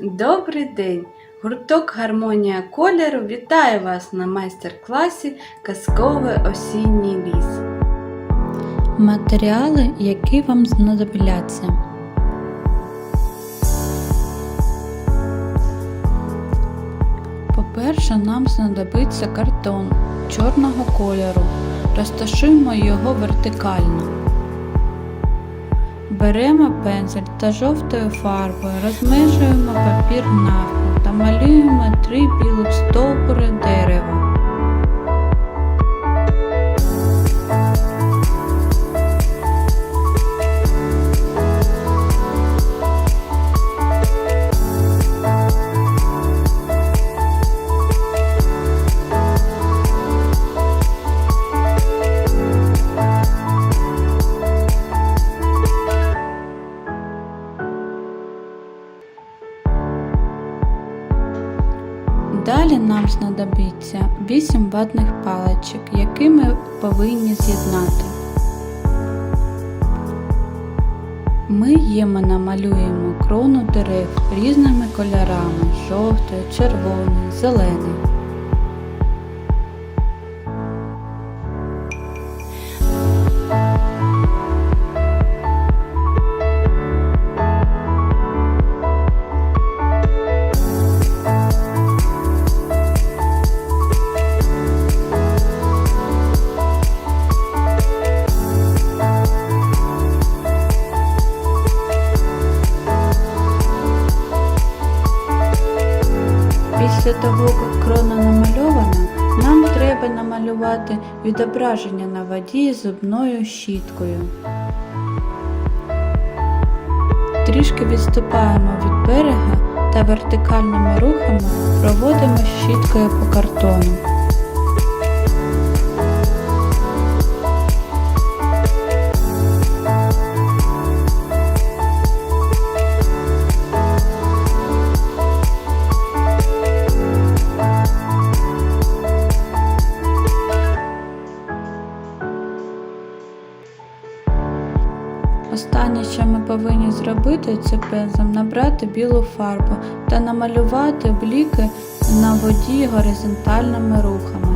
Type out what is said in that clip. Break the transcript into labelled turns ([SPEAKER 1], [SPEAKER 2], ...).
[SPEAKER 1] Добрий день! Гурток Гармонія кольору вітає вас на майстер-класі Казковий осінній ліс.
[SPEAKER 2] Матеріали, які вам знадобляться. По-перше, нам знадобиться картон чорного кольору. Розташуємо його вертикально. Беремо пензель та жовтою фарбою розмежуємо папір навпіл та малюємо три білих стовбури дерева. Далі нам знадобиться 8 ватних паличок, які ми повинні з'єднати. Ми їми намалюємо крону дерев різними кольорами жовтий, червоний, зелений. Після того, як крона намальована, нам треба намалювати відображення на воді зубною щіткою. Трішки відступаємо від берега та вертикальними рухами проводимо щіткою по картону. Останнє, що ми повинні зробити, це пензлем набрати білу фарбу та намалювати бліки на воді горизонтальними рухами.